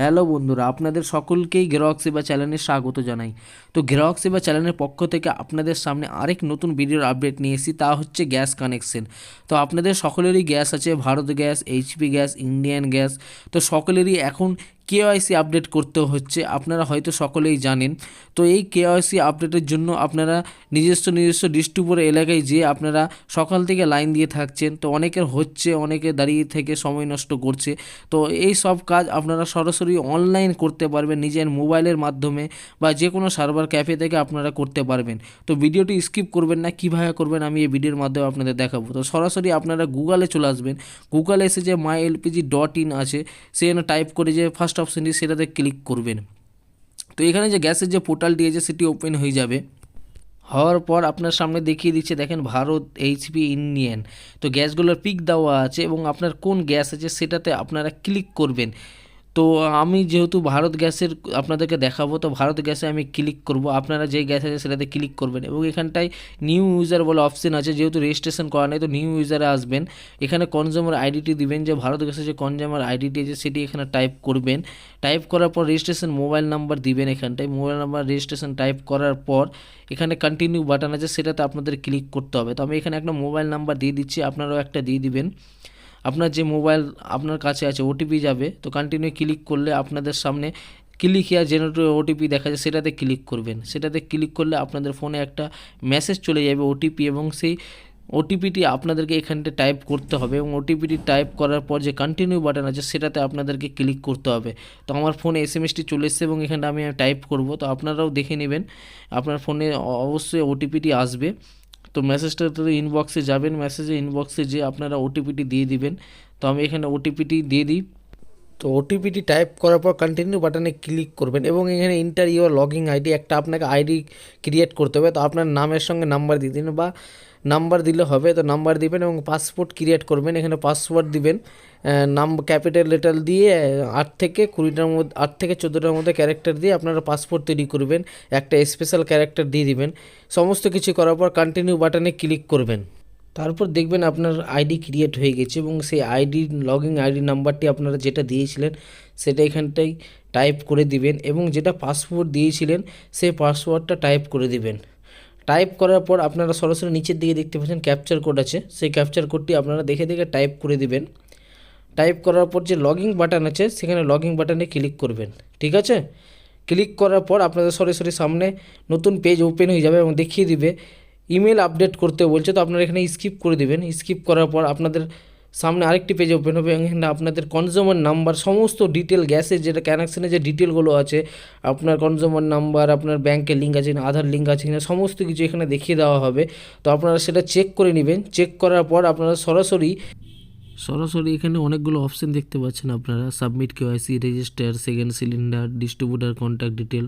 Hello বন্ধুরা, আপনাদের সকলকেই গ্রাহক সেবা চ্যানেলে স্বাগত জানাই। তো গ্রাহক সেবা চ্যানেলের পক্ষ থেকে আপনাদের সামনে আরেক নতুন ভিডিওর আপডেট নিয়ে এসেছি, তা হচ্ছে গ্যাস কানেকশন তো আপনাদের সকলেরই গ্যাস আছে, Bharat gas HP gas Indian gas, তো সকলেরই এখন কেওয়াইসি আপডেট করতে হচ্ছে। আপনারা হয়তো সকলেই জানেন। তো এই কেওয়াইসি আপডেটের জন্য আপনারা নিজস্ব নিজস্ব ডিস্ট্রিবিউটর এলাকায় যেয়ে আপনারা সকাল থেকে লাইন দিয়ে থাকছেন। তো অনেকের হচ্ছে, অনেকে দাঁড়িয়ে থেকে সময় নষ্ট করছে। তো এই সব কাজ আপনারা সরাসরি অনলাইন করতে পারবেন নিজের মোবাইলের মাধ্যমে বা যে কোনো সার্ভার ক্যাফে থেকে আপনারা করতে পারবেন। তো ভিডিওটি স্কিপ করবেন না কীভাবে করবেন আমি এই ভিডিওর মাধ্যমে আপনাদের দেখাবো। তো সরাসরি আপনারা গুগলে চলে আসবেন। গুগলে এসে যে মাই এলপিজি ডট ইন আছে সেখানে টাইপ করে যে ফার্স্ট অপশানটি সেটাতে ক্লিক করবেন। তো এখানে যে গ্যাসের যে পোর্টালটি আছে, সেটি ওপেন হয়ে যাবে। হওয়ার পর আপনার সামনে দেখিয়ে দিচ্ছে, দেখেন ভারত এইচপি ইন্ডিয়ান তো গ্যাসগুলোর পিক দেওয়া আছে এবং আপনার কোন গ্যাস আছে, সেটাতে আপনারা ক্লিক করবেন। তো আমি যেহেতু ভারত গ্যাসের আপনাদেরকে দেখাবো, তো ভারত গ্যাসে আমি ক্লিক করব। আপনারা যে গ্যাস আছে সেটাতে ক্লিক করবেন এবং এখানটায় নিউ ইউজার বলে অপশন আছে। যেহেতু রেজিস্ট্রেশন করা নেই, তো নিউ ইউজারে আসবেন। এখানে কনজিউমার আইডিটি দিবেন যে, ভারত গ্যাসের যে কনজিউমার আইডিটি আছে, সেটি এখানে টাইপ করবেন। টাইপ করার পর রেজিস্ট্রেশন মোবাইল নাম্বার দিবেন এখানটায়। মোবাইল নাম্বার রেজিস্ট্রেশন টাইপ করার পর এখানে কন্টিনিউ বাটন আছে, সেটাতে আপনাদের ক্লিক করতে হবে। তো আমি এখানে একটা মোবাইল নাম্বার দিয়ে দিচ্ছি, আপনারাও একটা দিয়ে দিবেন। আপনার যে মোবাইল আপনার কাছে আছে ওটিপি যাবে, তো কন্টিনিউ ক্লিক করলে আপনাদের সামনে ক্লিক হিয়ার জেনারেট ওটিপি দেখা যায়, সেটাতে ক্লিক করবেন। সেটাতে ক্লিক করলে আপনাদের ফোনে একটা মেসেজ চলে যাবে ওটিপি এবং সেই ওটিপিটি আপনাদেরকে এখানটা টাইপ করতে হবে এবং ওটিপিটি টাইপ করার পর যে কন্টিনিউ বাটন আছে, সেটাতে আপনাদেরকে ক্লিক করতে হবে। তো আমার ফোনে এস এম এসটি চলে এসছে এবং এখানটা আমি টাইপ করব, তো আপনারাও দেখে নেবেন। আপনার ফোনে অবশ্যই ওটিপিটি আসবে। তো মেসেজটা তো ইনবক্সে যাবেন মেসেজে ইনবক্সে যে আপনারা ওটিপিটি দিয়ে দিবেন। তো আমি এখানে ওটিপিটি দিয়ে দিই। তো ওটিপিটি টাইপ করার পর কন্টিনিউ বাটনে ক্লিক করবেন এবং এখানে ইন্টার ইউর লগিং আইডি একটা আপনাকে আইডি ক্রিয়েট করতে হবে। তো আপনার নামের সঙ্গে নাম্বার দিয়ে দিন বা নাম্বার দিলে হবে। তো নাম্বার দিবেন এবং পাসপোর্ট ক্রিয়েট করবেন। এখানে পাসওয়ার্ড দিবেন। নাম ক্যাপিটাল লেটার দিয়ে, আট থেকে কুড়িটার মধ্যে, আট থেকে চোদ্দোটার মধ্যে ক্যারেক্টার দিয়ে আপনারা পাসপোর্ট তৈরি করবেন। একটা স্পেশাল ক্যারেক্টার দিয়ে দিবেন। সমস্ত কিছু করার পর কন্টিনিউ বাটনে ক্লিক করবেন। তারপর দেখবেন আপনার আইডি ক্রিয়েট হয়ে গেছে এবং সেই আইডি লগিং আইডি নাম্বারটি আপনারা যেটা দিয়েছিলেন সেটা এখানটাই টাইপ করে দিবেন এবং যেটা পাসওয়ার্ড দিয়েছিলেন সেই পাসওয়ার্ডটা টাইপ করে দিবেন। টাইপ করার পর আপনারা সরাসরি নিচের দিকে দেখতে পাচ্ছেন ক্যাপচার কোড আছে। সেই ক্যাপচার কোডটি আপনারা দেখে দেখে টাইপ করে দিবেন। টাইপ করার পর যে লগিং বাটন আছে সেখানে লগিং বাটনে ক্লিক করবেন। ঠিক আছে? ক্লিক করার পর আপনাদের সরাসরি সামনে নতুন পেজ ওপেন হয়ে যাবে এবং দেখিয়ে দিবে ইমেল আপডেট করতে বলছে, তো আপনারা এখানে স্কিপ করে দেবেন। স্কিপ করার পর আপনাদের সামনে আরেকটি পেজ ওপেন হবে, এখানে আপনাদের কনজিউমার নাম্বার সমস্ত ডিটেল গ্যাসের যেটা কানেকশানে যে ডিটেলগুলো আছে, আপনার কনজিউমার নাম্বার আপনার ব্যাংকের লিঙ্ক আছে কিনা আধার লিঙ্ক আছে কিনা, সমস্ত কিছু এখানে দেখিয়ে দেওয়া হবে। তো আপনারা সেটা চেক করে নেবেন। চেক করার পর আপনারা সরাসরি সরাসরি এখানে অনেকগুলো অপশন দেখতে পাচ্ছেন আপনারা। Submit KYC register second cylinder distributor contact detail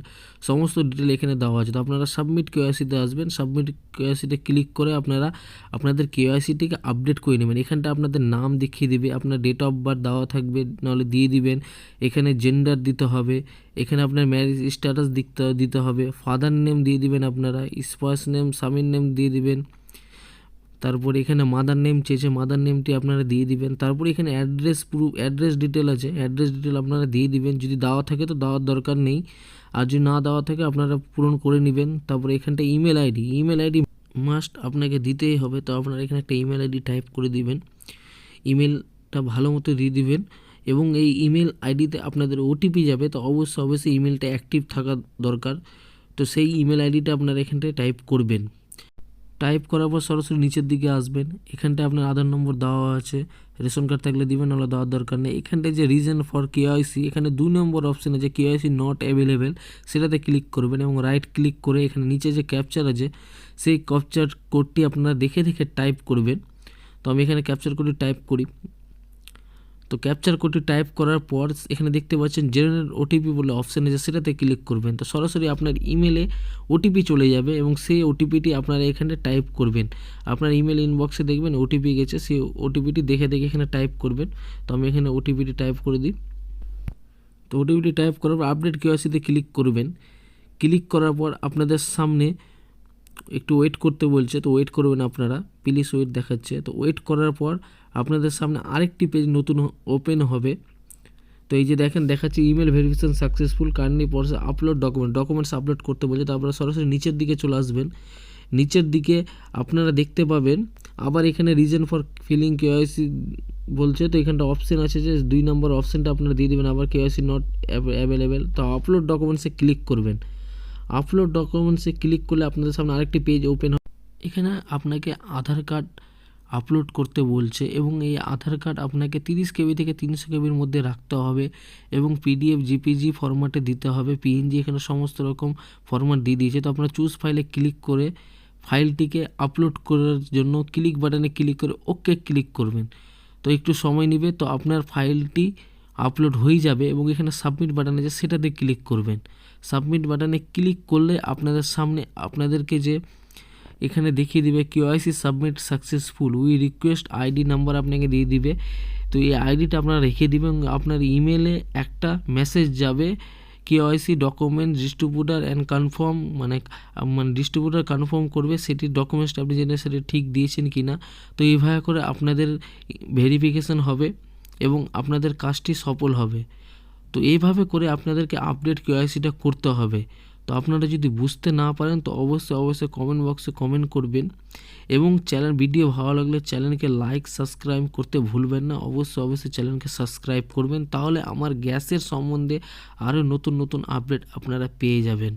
সমস্ত ডিটেল এখানে দেওয়া আছে। তো আপনারা সাবমিট কেওয়াইসিতে আসবেন। সাবমিট কেওয়াইসিতে ক্লিক করে আপনারা আপনাদের কেওয়াইসিটিকে আপডেট করে নেবেন। এখানটা আপনাদের নাম দেখিয়ে দিবে, আপনার ডেট অফ বার্থ দেওয়া থাকবে, নাহলে দিয়ে দিবেন। এখানে জেন্ডার দিতে হবে, এখানে আপনার ম্যারেজ স্ট্যাটাস দিতে দিতে হবে। ফাদার নেম দিয়ে দিবেন আপনারা স্পাস নেম স্বামীর নেম দিয়ে দিবেন। তারপর এখানে মাদার নেম চেয়েছে মাদার নেমটি আপনারা দিয়ে দিবেন। তারপর এখানে অ্যাড্রেস প্রুফ অ্যাড্রেস ডিটেল আছে। অ্যাড্রেস ডিটেল আপনারা দিয়ে দিবেন। যদি দেওয়া থাকে তো দেওয়ার দরকার নেই। আর যদি না দেওয়া থাকে আপনারা পূরণ করে নেবেন। তারপরে এখানটা email ID email ID must আপনাকে দিতেই হবে। তো আপনারা এখানে একটা ইমেল আইডি টাইপ করে দিবেন। ইমেলটা ভালো মতো দিয়ে দিবেন। এবং এই ইমেল আইডিতে আপনাদের ওটিপি যাবে। তো অবশ্যই অবশ্যই ইমেলটা অ্যাক্টিভ থাকা দরকার। তো সেই ইমেল আইডিটা আপনারা এখানটায় টাইপ করবেন। টাইপ করার পর সরাসরি নিচের দিকে আসবেন। এখানটায় আপনার আধার নম্বর দেওয়া আছে। রেশন কার্ড থাকলে দিবেন, নাহলে দেওয়ার দরকার নেই। এখানটায় যে রিজন ফর কেওয়াইসি এখানে দুই নম্বর অপশানে আছে কেওয়াইসি নট অ্যাভেলেবেল সেটাতে ক্লিক করবেন এবং রাইট ক্লিক করে এখানে নিচে যে ক্যাপচার আছে, সেই ক্যাপচার কোডটি আপনারা দেখে দেখে টাইপ করবেন। তো আমি এখানে ক্যাপচার কোডটি টাইপ করি। তো ক্যাপচার কোডটি টাইপ করার পর এখানে দেখতে পাচ্ছেন জেনারেল ওটিপি বলে অপশান আছে, সেটাতে ক্লিক করবেন। তো সরাসরি আপনার ইমেলে ওটিপি চলে যাবে এবং সেই ওটিপিটি আপনারা এখানে টাইপ করবেন। আপনার ইমেল ইনবক্সে দেখবেন ওটিপি গেছে, সেই ওটিপিটি দেখে দেখে এখানে টাইপ করবেন। তো আমি এখানে ওটিপিটি টাইপ করে দিই। তো ওটিপিটি টাইপ করার পর আপডেট কেওয়াইসিতে ক্লিক করবেন। ক্লিক করার পর আপনাদের সামনে একটু ওয়েট করতে বলছে, তো ওয়েট করবেন আপনারা। প্লিজ ওয়েট দেখাচ্ছে। তো ওয়েট করার পর আপনাদের সামনে আরেকটি পেজ নতুন ওপেন হবে। তো এই যে দেখেন, দেখাচ্ছে email verification successful kindly proceed upload document documents upload করতে বলছে। তো আপনারা সরাসরি নিচের দিকে চলে আসবেন। নিচের দিকে আপনারা দেখতে পাবেন, আবার এখানে রিজন ফর ফিলিং কেওয়াইসি বলছে। তো এখানটা অপশন আছে যে দুই নম্বর অপশনটা আপনারা দিয়ে দেবেন, আবার কেওয়াইসি নট অ্যাভেলেবেল তো আপলোড ডকুমেন্টসে ক্লিক করবেন। আপলোড ডকুমেন্টসে ক্লিক করলে আপনাদের সামনে আরেকটি পেজ ওপেন হবে। এখানে আপনাকে আধার কার্ড আপলোড করতে বলছে এবং এই আধার কার্ড আপনাকে তিরিশ কেবি থেকে তিনশো কেবির মধ্যে রাখতে হবে এবং পিডিএফ জিপিজি ফরম্যাটে দিতে হবে। পিএনজি এখানে সমস্ত রকম ফরম্যাট দিয়ে দিয়েছে। তো আপনারা চুজ ফাইলে ক্লিক করে ফাইলটিকে আপলোড করার জন্য ক্লিক বাটনে ক্লিক করে ওকে ক্লিক করবেন। তো একটু সময় নেবে। তো আপনার ফাইলটি আপলোড হয়ে যাবে এবং এখানে সাবমিট বাটন আছে সেটাতে ক্লিক করবেন। সাবমিট বাটনে ক্লিক করলে আপনাদের সামনে আপনাদেরকে যে এখানে দেখিয়ে দিবে KYC submit successful we request ID number আপনাকে দিয়ে দিবে। তো এই আইডিটা আপনারা রেখে দিবেন এবং আপনার ইমেলে একটা মেসেজ যাবে KYC document distributor and confirm মানে মানে ডিস্ট্রিবিউটার কনফার্ম করবে সেটির ডকুমেন্টসটা আপনি জেনে সেটা ঠিক দিয়েছেন কি না তো এইভাবে করে আপনাদের ভেরিফিকেশন হবে। এবং আপনাদের কাজটি সফল হবে। তো এইভাবে করে আপনাদেরকে আপডেট কেওয়াইসিটা করতে হবে। তো আপনারা যদি বুঝতে না পারেন, তো অবশ্যই অবশ্যই কমেন্ট বক্সে কমেন্ট করবেন এবং চ্যানেল ভিডিও ভালো লাগলে চ্যানেলকে লাইক সাবস্ক্রাইব করতে ভুলবেন না। অবশ্যই অবশ্যই চ্যানেলকে সাবস্ক্রাইব করবেন, তাহলে আমার গ্যাসের সম্বন্ধে আরও নতুন নতুন আপডেট আপনারা পেয়ে যাবেন।